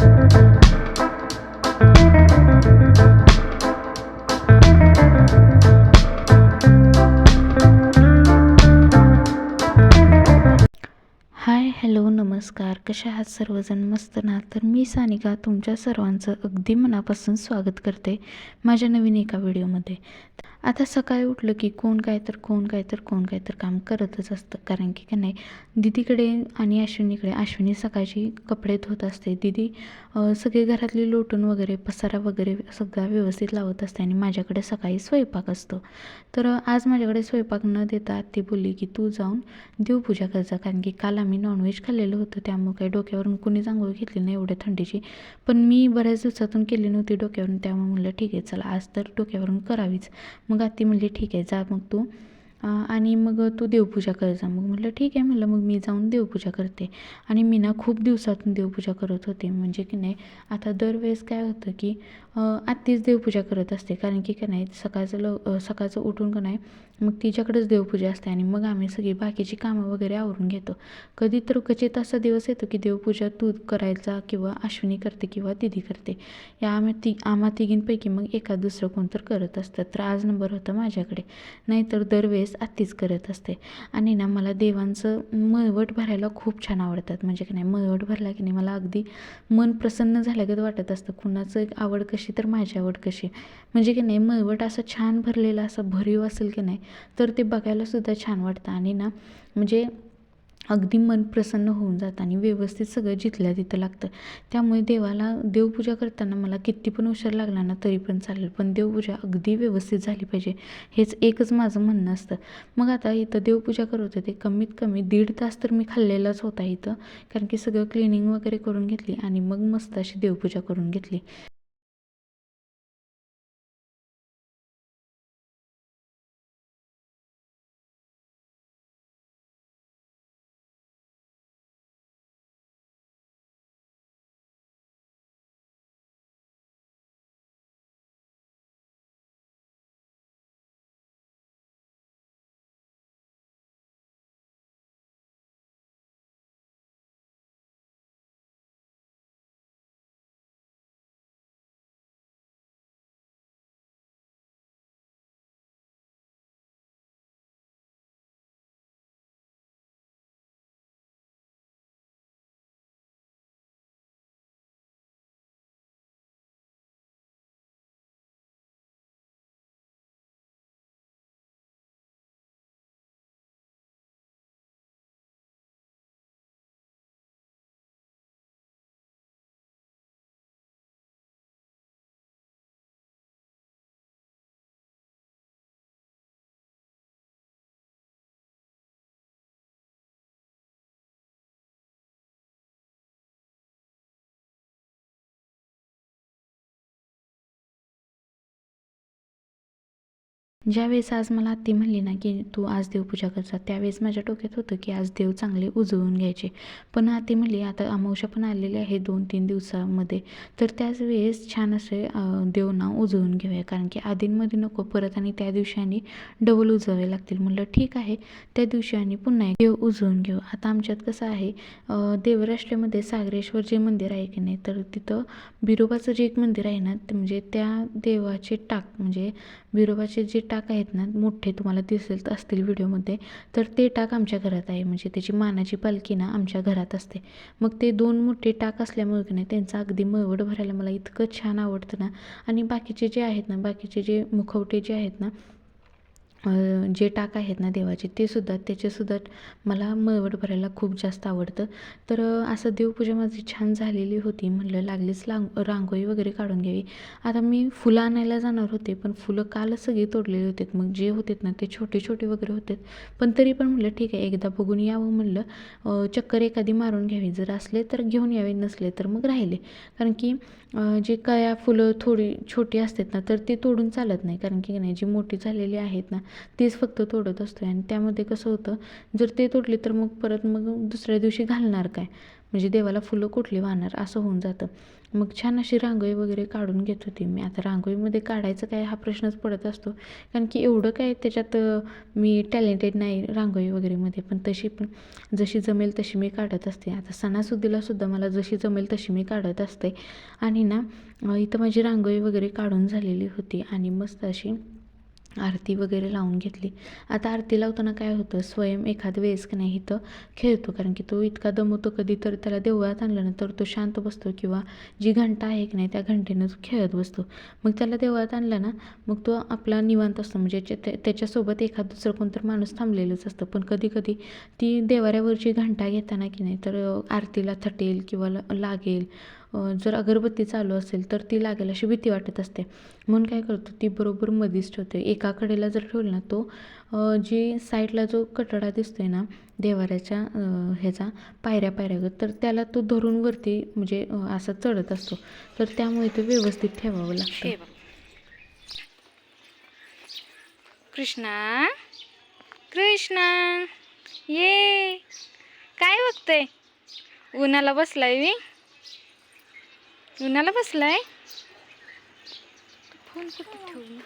Hi hello नमस्कार. कशा आहात सर्वजण? मस्त ना? तर मी सानिका तुमच्या सर्वांचं अगदी मनापासून स्वागत करते माझ्या नवीन एका व्हिडिओमध्ये. आता सकाळी उठलं की कोण काय तर कोण काय तर कोण काय तर काम करतच असतं. कारण की का नाही दिदीकडे आणि अश्विनीकडे अश्विनी सकाळची कपडे धुत असते. दिदी सगळे घरातली लोटून वगैरे पसारा वगैरे सगळा व्यवस्थित लावत असते आणि माझ्याकडे सकाळी स्वयंपाक असतो. तर आज माझ्याकडे स्वयंपाक न देता ती बोलली की तू जाऊन देवपूजा कर जा. कारण की काल आम्ही नॉनव्हेज खाल्लेलं होतं. त्यामुळे काही डोक्यावरून कुणीच आंघोळ घेतली नाही एवढ्या थंडीची. पण मी बऱ्याच दिवसातून केली नव्हती डोक्यावरून. त्यामुळे म्हणलं ठीक आहे चला. आज तर डोक्यावरून करावीच. मग आत्ती म्हणली ठीक आहे जा मग तू. आणि मग तू देवपूजा कर जा. मग म्हटलं ठीक आहे. म्हटलं मग मी जाऊन देवपूजा करते. आणि मी ना खूप दिवसातून देवपूजा करत होते. म्हणजे की नाही आता दरवेळेस काय होतं की आत्तीच देवपूजा करत असते. कारण की का नाही सकाळचं लव सकाळचं उठून का नाही मग तिच्याकडेच देवपूजा असते आणि मग आम्ही सगळी बाकीची कामं वगैरे आवरून घेतो. कधी तर क्वचित असा दिवस येतो की देवपूजा तू करायचा किंवा अश्विनी करते किंवा दिदी करते. या आम्ही ती आम्हा तिघींपैकी मग एका दुसरं कोण तर करत असतं. तर आज नंबर होता माझ्याकडे. नाहीतर दरवेळेस आत्तीच करत असते. आणि ना मला देवांचं मळवट भरायला खूप छान आवडतात. म्हणजे की नाही मळवट भरला की नाही मला अगदी मन प्रसन्न झाल्यागत वाटत असतं. कुणाचं एक आवड कशी तर माझी आवड कशी. म्हणजे की नाही मळवट असं छान भरलेलं असं भरीव असेल की नाही तर ते बघायलासुद्धा छान वाटतं. आणि ना म्हणजे अगदी मन प्रसन्न होऊन जातं आणि व्यवस्थित सगळं जिथल्या तिथं लागतं. त्यामुळे देवाला देवपूजा करताना मला किती पण उशीर लागला ना तरी पण चालेल. पण देवपूजा अगदी व्यवस्थित झाली पाहिजे. हेच एकच माझं म्हणणं असतं. मग आता इथं देवपूजा करत होते कमीत कमी दीड तास तर मी खाल्लेलाच होता इथं. कारण की सगळं क्लिनिंग वगैरे करून घेतली आणि मग मस्त अशी देवपूजा करून घेतली. ज्यावेळेस आज मला आत्ती म्हणली ना की तू आज देवपूजा करजा त्यावेळेस माझ्या डोक्यात होतं की आज देव चांगले उजळून घ्यायचे. पण आत्ती म्हणली आता अमावश्या पण आलेली आहे दोन तीन दिवसामध्ये. तर त्याच वेळेस छान असे देव ना उजळून घेऊया. कारण की आधींमध्ये नको परत आणि त्या दिवशी आणि डबल उजळावे लागतील. म्हणलं ठीक आहे. त्या दिवशी आणि पुन्हा एक देव उजळून घेऊ. आता आमच्यात कसं आहे अं, सागरेश्वर जे मंदिर आहे की नाही तर तिथं बिरोबाचं जे एक मंदिर आहे ना म्हणजे त्या देवाचे टाक म्हणजे बिरोबाचे जे टाक आहेत ना मोठे तुम्हाला दिसेल असतील व्हिडिओमध्ये तर ते टाक आमच्या घरात आहे. म्हणजे त्याची मानाची पालखी ना आमच्या घरात असते. मग ते दोन मोठे टाक असल्यामुळे की नाही त्यांचा अगदी मळवट भरायला मला इतकं छान आवडतं ना. आणि बाकीचे जे आहेत ना बाकीचे जे मुखवटे जे आहेत ना जे टाक आहेत ना देवाचे ते सुद्धा त्याचेसुद्धा मला मळवट भरायला खूप जास्त आवडतं. तर असं देवपूजा माझी छान झालेली होती. म्हणलं लागलीच लांग रांगोळी वगैरे काढून घ्यावी. आता मी फुलं आणायला जाणार होते पण फुलं कालच सगळी तोडलेली होते मग जे होते ना ते छोटे छोटे वगैरे होते पण तरी पण म्हणलं ठीक आहे एकदा बघून यावं म्हणलं. चक्कर एखादी मारून घ्यावी. जर असले तर घेऊन यावे नसले तर मग राहिले. कारण की जे कया फुलं थोडी छोटी असतात ना तर ते तोडून चालत नाही. कारण की नाही जी मोठी झालेली आहेत ना तेच फक्त तोडत असतो आणि त्यामध्ये कसं होतं जर ते तोडले तर मग परत मग दुसऱ्या दिवशी घालणार काय? म्हणजे देवाला फुलं कुठली वाहणार? असं होऊन जातं. मग छान अशी रांगोळी वगैरे काढून घेत होती मी. आता रांगोळीमध्ये काढायचं काय हा प्रश्नच पडत असतो. कारण की एवढं काय त्याच्यात मी टॅलेंटेड नाही रांगोळी वगैरेमध्ये. पण तशी पण जशी जमेल तशी मी काढत असते. आता सणासुदीला सुद्धा मला जशी जमेल तशी मी काढत असते. आणि ना इथं माझी रांगोळी वगैरे काढून झालेली होती. आणि मस्त अशी आरती वगैरे लावून घेतली. आता आरती लावताना काय होतं स्वयं एखाद वेळेस की नाही इथं खेळतो कारण की तो इतका दमवतो कधी तर त्याला देवळात आणलं ना तर तो शांत बसतो किंवा जी घंटा आहे की नाही त्या घंटेनं तो खेळत बसतो. मग त्याला देवळात आणलं ना मग तो आपला निवांत असतो. म्हणजे त्याच्यासोबत एखाद दुसरं कोणतर माणूस थांबलेलंच असतं. पण कधी कधी ती देवाऱ्यावरची घंटा घेताना की नाही तर आरतीला थटेल किंवा ल- लागेल. जर अगरबत्ती चालू असेल तर ती लागेल अशी भीती वाटत असते. म्हणून काय करतो ती बरोबर मधीच ठेवते. एका कडेला जर ठेवलं ना तो जी साईडला जो कटडा दिसतोय ना देवाऱ्याच्या ह्याचा पायऱ्या पायऱ्यागत तर त्याला तो धरून वरती म्हणजे असा चढत असतो. तर त्यामुळे तो व्यवस्थित ठेवावं लागतं. कृष्णा? कृष्णा? ये! काय बघतंय? उन्हाला बसलाय मी. उन्हाला बसलाय? फोन कुठे ठेवू?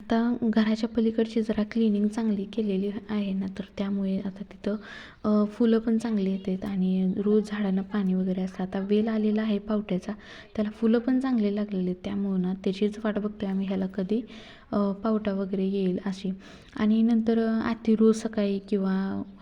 आता घराच्या पलीकडची जरा क्लिनिंग चांगली केलेली आहे ना तर त्यामुळे आता तिथं फुलं पण चांगली येतात आणि रोज झाडांना पाणी वगैरे असतं. आता वेल आलेला आहे पावट्याचा त्याला फुलं पण चांगले लागलेले आहेत. त्यामुळं ना त्याचीच वाट बघतोय आम्ही ह्याला कधी. पावटा वगैरे येईल अशी. आणि नंतर आत्ती रोज सकाळी किंवा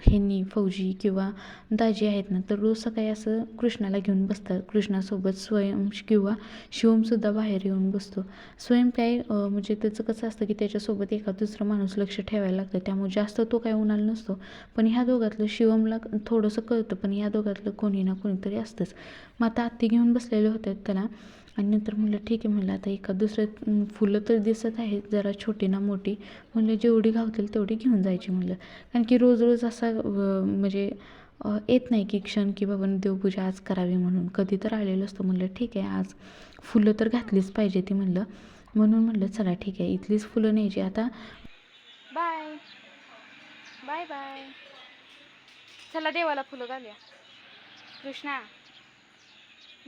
ह्यांनी फौजी किंवा दाजी आहेत ना तर रोज सकाळी असं कृष्णाला घेऊन बसतात. कृष्णासोबत स्वयं किंवा शिवमसुद्धा बाहेर येऊन बसतो. स्वयं काय म्हणजे त्याचं कसं असतं की त्याच्यासोबत एका दुसरा माणूस लक्ष ठेवायला लागतं. त्यामुळे जास्त तो काय उन्हाला नसतो. पण ह्या दोघातलं शिवमला थोडंसं कळतं पण ह्या दोघातलं कोणी ना कोणीतरी असतंच. मग आता आत्ती घेऊन बसलेले होते त्याला. आणि नंतर म्हणलं ठीक आहे म्हणलं आता एका दुसऱ्या फुलं तर दिसत आहेत जरा छोटी ना मोठी. म्हणलं जेवढी घावतील तेवढी घेऊन जायची म्हणलं. कारण की रोज रोज असा म्हणजे येत नाही की क्षण की बाबा देवपूजा आज करावी म्हणून. कधी तर आलेलो असतो म्हणलं ठीक आहे आज फुलं तर घातलीच पाहिजे ती म्हणलं. म्हणून म्हणलं चला ठीक आहे इथलीच फुलं न्यायची आता. बाय. Bye bye. चला देवाला फुलं घालूया. कृष्णा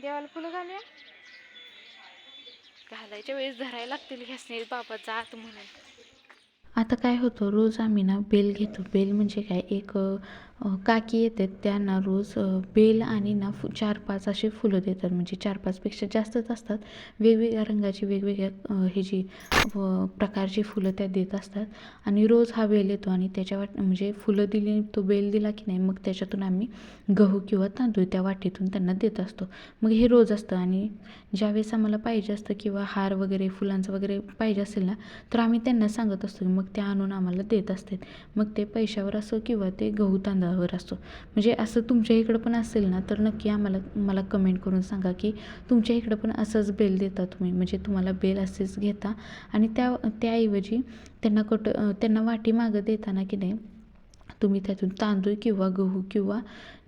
देवाला फुलं घालूया? घालायच्या वेळेस धरायला लागतील घ्यासने बाबा जात म्हणून. आता काय होतं? रोज आम्ही ना बेल घेतो. बेल म्हणजे काय? एक काकी येतात त्यांना रोज बेल आणि ना फु चार पाच असे फुलं देतात. म्हणजे चार पाचपेक्षा जास्तच असतात. वेगवेगळ्या रंगाची वेगवेगळ्या हे ह्याची प्रकारची फुलं त्या देत असतात. आणि रोज हा बेल येतो आणि त्याच्या वाट म्हणजे फुलं दिली तो बेल दिला की नाही मग त्याच्यातून आम्ही गहू किंवा तांदूळ त्या वाटीतून त्यांना देत असतो. मग हे रोज असतं आणि ज्यावेळेस आम्हाला पाहिजे असतं किंवा हार वगैरे फुलांचं वगैरे पाहिजे असेल ना तर आम्ही त्यांना सांगत असतो मग ते आणून आम्हाला देत असतात. मग ते पैशावर असो किंवा ते गहू तांदळावर असो म्हणजे असं तुमच्या इकडं पण असेल ना तर नक्की आम्हाला मला कमेंट करून सांगा की तुमच्या इकडं पण असंच बेल देता तुम्ही. म्हणजे तुम्हाला बेल असेच घेता. आणि त्या त्याऐवजी त्यांना कट त्यांना वाटी मागं देताना की नाही तुम्ही त्यातून तांदूळ किंवा गहू किंवा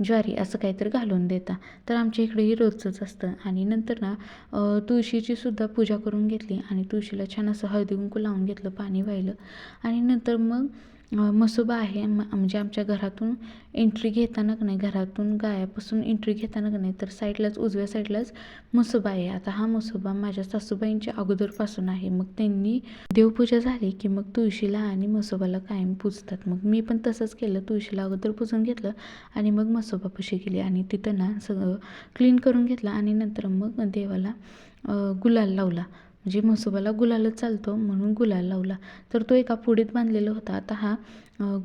ज्वारी असं काहीतरी घालून देता. तर आमच्या इकडेही रोजचंच असतं. आणि नंतर ना तुळशीची सुद्धा पूजा करून घेतली. आणि तुळशीला छान असं हळदी कुंकू लावून घेतलं पाणी वाहिलं. आणि नंतर मग अ, मसोबा आहे. म- म्हणजे आमच्या घरातून एंट्री घेताना का नाही घरातून गायापासून एंट्री घेताना का नाही तर साईडलाच उजव्या साईडलाच म्हसोबा आहे. आता हा मसोबा माझ्या सासूबाईंच्या अगोदरपासून आहे. मग त्यांनी देवपूजा झाली की मग तुळशीला आणि म्हसोबाला कायम पूजतात. मग मी पण तसंच केलं. तुळशीला अगोदर पूजून घेतलं आणि मग मसोबापाशी गेली आणि तिथं ना सगळं क्लीन करून घेतलं आणि नंतर मग देवाला गुलाल लावला. म्हणजे म्हसोबाला गुलालच चालतो म्हणून गुलाल लावला. तर तो एका पुडीत बांधलेला होता. आता हा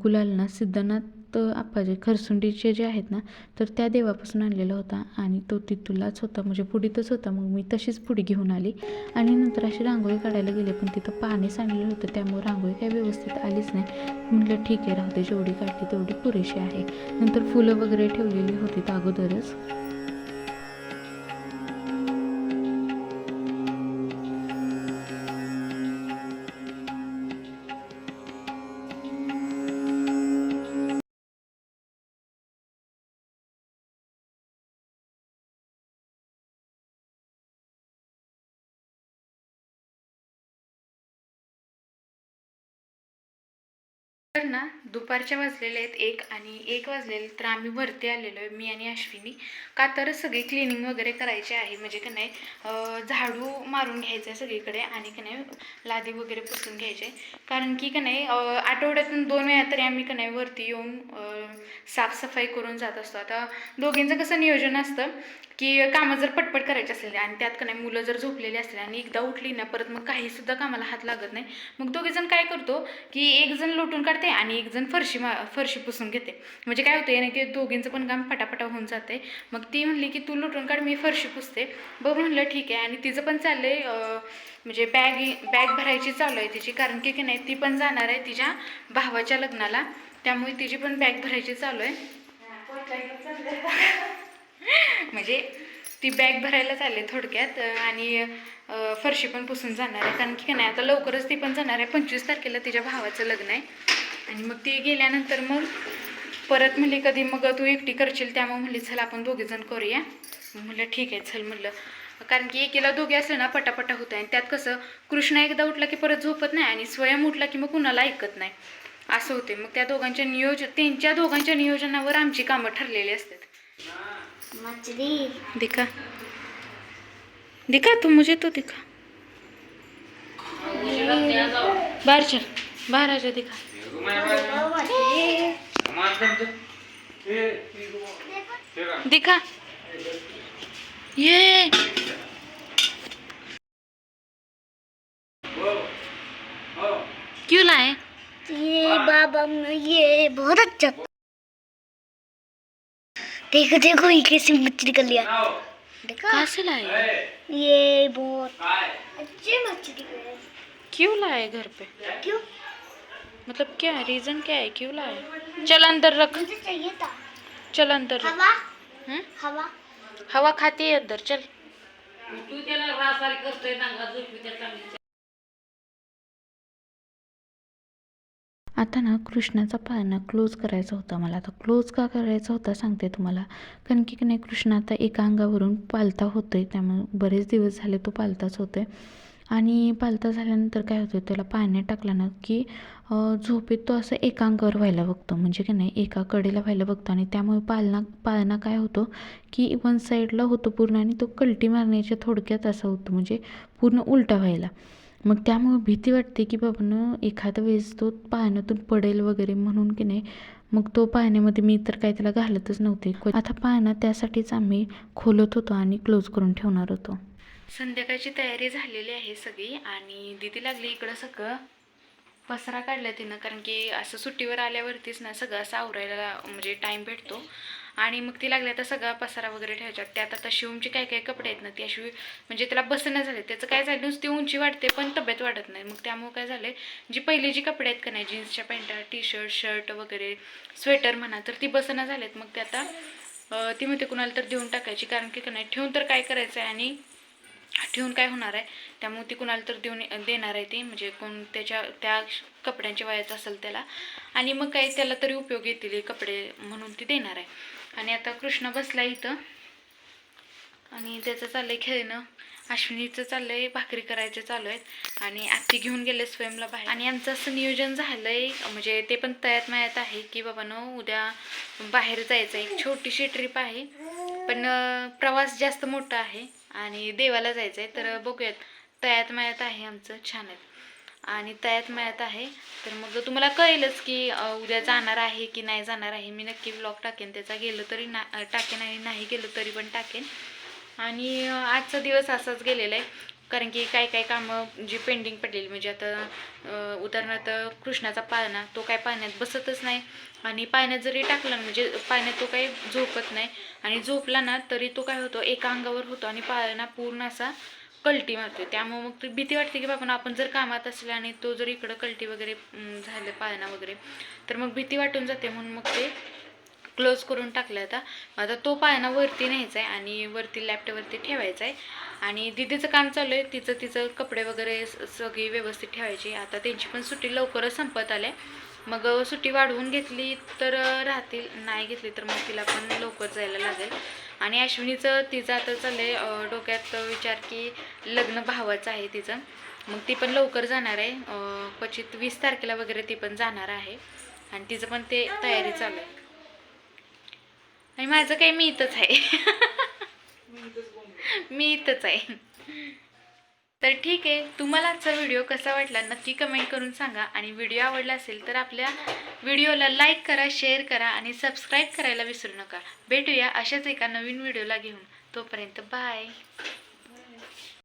गुलाल ना सिद्धनाथ आप्पाजे खरसुंडीचे जे आहेत ना तर त्या देवापासून आणलेला होता आणि तो तिथूलाच होता. म्हणजे पुढीतच होता. मग मी तशीच पुढी घेऊन आली आणि नंतर अशी रांगोळी काढायला गेले. पण तिथं पाणी सांडलेलं होतं. त्यामुळे रांगोळी काही व्यवस्थित आलीच नाही. म्हटलं ठीक आहे राहू दे. जेवढी काढली तेवढी पुरेशी आहे. नंतर फुलं वगैरे ठेवलेली होती अगोदरच. तर ना दुपारच्या वाजलेले आहेत एक आणि एक वाजलेले तर आम्ही वरती आलेलो आहे मी आणि अश्विनी. का तर सगळी क्लिनिंग वगैरे करायची आहे म्हणजे का नाही झाडू मारून घ्यायचं आहे सगळीकडे आणि का नाही लादी वगैरे पुसून घ्यायचे कारण की का नाही आठवड्यातून दोन वेळा तरी आम्ही का नाही वरती येऊन साफसफाई करून जात असतो. आता दोघींचं कसं नियोजन असतं की कामं जर पटपट करायची असेल आणि त्यात का नाही मुलं जर झोपलेली असले आणि एकदा उठली ना परत मग काहीसुद्धा कामाला हात लागत नाही. मग दोघीजण काय करतो की एक जण लोटून काढते आणि एक जण फरशी मा फरशी पुसून घेते. म्हणजे काय होतं ना की दोघींचं पण काम पटापटा होऊन जाते मग ती म्हणली की तू लुटून काढ मी फरशी पुसते. बघ म्हणलं ठीक आहे. आणि तिचं पण चाललं आहे म्हणजे बॅग बॅग भरायची चालू आहे तिची. कारण की की नाही ती पण जाणार आहे तिच्या भावाच्या लग्नाला. त्यामुळे तिची पण बॅग भरायची चालू आहे. म्हणजे ती बॅग भरायला चालली थोडक्यात. आणि फरशी पण पुसून जाणार आहे. कारण की नाही आता लवकरच ती पण जाणार आहे. पंचवीस तारखेला तिच्या भावाचं लग्न आहे. आणि मग ती गेल्यानंतर मग परत म्हणली कधी मग तू एकटी करशील त्यामुळे म्हणली चल आपण दोघेजण करूया. म्हणलं ठीक आहे चल म्हणलं. कारण की एकीला दोघे असले ना पटापटा होतं आणि त्यात कसं कृष्ण एकदा उठला की परत झोपत नाही आणि स्वयं उठला की मग कुणाला ऐकत नाही. असं होते मग त्या दोघांच्या नियोजन त्यांच्या दोघांच्या नियोजनावर आमची कामं ठरलेली असतात. दिखा दिखा तू मुझे तो दिखा बाहर चल. बाहर जा दिखा दिखा। ये। क्यों लाए? ये बाबा ये बहुत अच्छा देखो देखो ये कैसे मछली कर लिया देखो। कहाँ से लाए? ये बहुत अच्छी मछली क्यों लाए घर पे? क्यों? मतलब क्या है? रीजन क्या है? क्यों लाए? चल अंदर रख। मुझे चाहिए था। चल अंदर रख। हवा। हम्म? हवा। हवा खाती है अंदर चल। आता ना कृष्णाचा पाळणा क्लोज करायचा होता मला. आता क्लोज का करायचा होता सांगते तुम्हाला. कारण की की नाही कृष्ण आता एका अंगावरून पालता होतो आहे त्यामुळे बरेच दिवस झाले तो पालताच होतो आहे आणि पालता झाल्यानंतर काय होतं त्याला पाण्यात टाकला ना की झोपेत तो असं एकांकर व्हायला बघतो. म्हणजे की नाही एका कडेला व्हायला बघतो. आणि त्यामुळे पालना पाळणा काय होतो की वन साईडला होतो पूर्ण आणि तो कलटी मारण्याच्या थोडक्यात असं होतो. म्हणजे पूर्ण उलटा व्हायला. मग त्यामुळं भीती वाटते की बाबानं एखाद्या वेळेस तो पाण्यातून पडेल वगैरे म्हणून की नाही मग तो पाण्यामध्ये मी तर काय त्याला घालतच नव्हते. आता पाळणा त्यासाठीच आम्ही खोलत होतो आणि क्लोज करून ठेवणार होतो. संध्याकाळची तयारी झालेली आहे सगळी आणि दिदी लागली इकडं सगळं. पसरा काढला तिनं कारण की असं सुट्टीवर आल्यावरतीच ना सगळं असं आवरायला म्हणजे टाईम भेटतो. आणि मग ती लागली आता सगळा पसारा वगैरे ठेवायचा त्यात आता शिवमचे काय काय कपडे आहेत ना ती अशी म्हणजे त्याला बसणं झाले त्याचं काय झालं नुसती उंची वाढते पण तब्येत वाढत नाही. मग त्यामुळे काय झालं जी पहिली जी कपडे आहेत का नाही जीन्सच्या पॅन्टा टी शर्ट शर्ट वगैरे स्वेटर म्हणा तर ती बसणं झालेत. मग ते आता ती म्हणते कुणाला तर देऊन टाकायची. कारण की का नाही ठेवून तर काय करायचं आहे आणि ठेवून काय होणार आहे? त्यामुळे ती कुणाला तर देऊन देणार आहे ती. म्हणजे कोण त्याच्या त्या कपड्यांच्या वयाचं असेल त्याला. आणि मग काही त्याला तरी उपयोग येतील कपडे म्हणून ती देणार आहे. आणि आता कृष्ण बसला इथं. आणि त्याचं चाललंय खेळणं. अश्विनीचं चाललंय भाकरी करायचं चालू आहेत. आणि आत्ती घेऊन गेले स्वयंला बाहेर. आणि आमचं असं नियोजन झालंय. म्हणजे ते पण तयात मायात आहे की बाबानं उद्या बाहेर जायचं एक छोटीशी ट्रिप आहे. पण प्रवास जास्त मोठा आहे. आणि देवाला जायचं आहे तर बघूयात. तयात मयात आहे आमचं छान आहे. आणि तयात मयात आहे तर मग तुम्हाला कळेलच की उद्या जाणार आहे की नाही जाणार आहे. मी नक्की ब्लॉग टाकेन त्याचा गेलो तरी ना टाकेन आणि नाही गेलो तरी पण टाकेन. आणि आजचा दिवस असाच गेलेला आहे. कारण की काय काय कामं जी पेंडिंग पडलेली म्हणजे आता उदाहरणार्थ कृष्णाचा पाळणा तो काय पाण्यात बसतच नाही. आणि पाण्यात जरी टाकला म्हणजे पाण्यात तो काही झोपत नाही. आणि झोपला ना तरी तो काय होतो एका अंगावर होतो आणि पाळणा पूर्ण असा कलटी मारते त्यामुळे मग ती भीती वाटते की बाबा आपण जर कामात असले आणि तो जर इकडं कलटी वगैरे झालं पाळणा वगैरे तर मग भीती वाटून जाते. म्हणून मग ते क्लोज करून टाकलं आता आता तो पायाना वरती न्यायचा आहे आणि वरती लॅपटॉपवरती ठेवायचा आहे आणि दिदीचं काम चालू आहे. तिचं तिचं कपडे वगैरे सगळी व्यवस्थित ठेवायची. आता त्यांची पण सुट्टी लवकरच संपत आल्या मग सुट्टी वाढवून घेतली तर राहतील. नाही घेतली तर मग तिला पण लवकर जायला लागेल. आणि अश्विनीचं तिचं आता चाललंय आहे डोक्यात विचार की लग्न भावाचं आहे तिचं. मग ती पण लवकर जाणार आहे. क्वचित वीस तारखेला वगैरे ती पण जाणार आहे. आणि तिचं पण ते तयारी चालू आहे. आणि माझं काही मी इथंच आहे. मी इथंच आहे. तर ठीक आहे तुम्हाला आजचा व्हिडिओ कसा वाटला नक्की कमेंट करून सांगा. आणि व्हिडिओ आवडला असेल तर आपल्या व्हिडिओला लाईक करा शेअर करा आणि सबस्क्राईब करायला विसरू नका. भेटूया अशाच एका नवीन व्हिडिओला घेऊन. तोपर्यंत बाय